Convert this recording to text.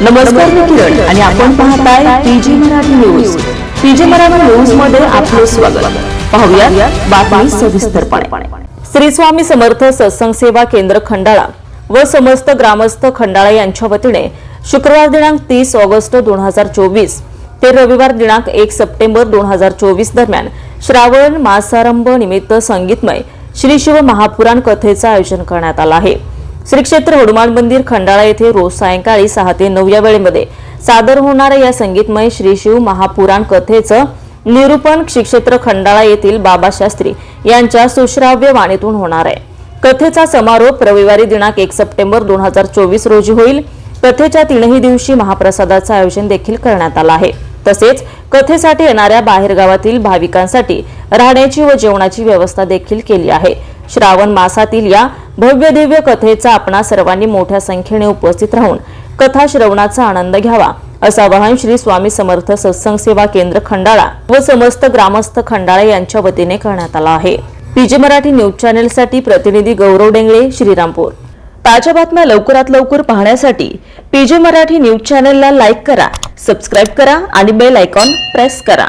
नमस्कार मी किरण आणि आपण पाहताय P G Marathi news. P G Marathi न्यूजमध्ये आपले स्वागत. पाहूया बातमी सविस्तरपणे. श्री स्वामी समर्थ सत्संग सेवा केंद्र खंडाळा व समस्त ग्रामस्थ खंडाळा यांच्या वतीने शुक्रवार दिनांक तीस ऑगस्ट दोन हजार चोवीस ते रविवार दिनांक एक सप्टेंबर दोन हजार चोवीस दरम्यान श्रावण मासारंभ निमित्त संगीतमय श्री शिव महापुराण कथेचं आयोजन करण्यात आलं आहे. श्री क्षेत्र हनुमान मंदिर खंडाळा येथे रोज सायंकाळी सहा ते नऊ या वेळेमध्ये सादर होणाऱ्या या संगीतमय श्री शिव महापुराण कथेचं निरूपण क्षेत्र खंडाळा येथील बाबा शास्त्री यांच्या सुश्राव्य वाणीतून होणार आहे. कथेचा समारोप रविवारी दिनांक एक सप्टेंबर दोन हजार चोवीस रोजी होईल. कथेच्या तीनही दिवशी महाप्रसादाचं आयोजन देखील करण्यात आलं आहे. तसेच कथेसाठी येणाऱ्या बाहेरगावातील भाविकांसाठी राहण्याची व जेवणाची व्यवस्था देखील केली आहे. श्रावण मासातील या भव्य दिव्य कथेचा आपणा सर्वांनी मोठ्या संख्येने उपस्थित राहून कथा श्रवणाचा आनंद घ्यावा असं आवाहन श्री स्वामी समर्थ सत्संग सेवा केंद्र खंडाळा व समस्त ग्रामस्थ खंडाळा यांच्या वतीने करण्यात आला आहे. पीजी मराठी न्यूज चॅनेलसाठी प्रतिनिधी गौरव डेंगळे श्रीरामपूर. ताज्या बातम्या लवकरात लवकर पाहण्यासाठी पीजे मराठी न्यूज चॅनेलला लाईक करा सबस्क्राईब करा आणि बेल आयकॉन प्रेस करा.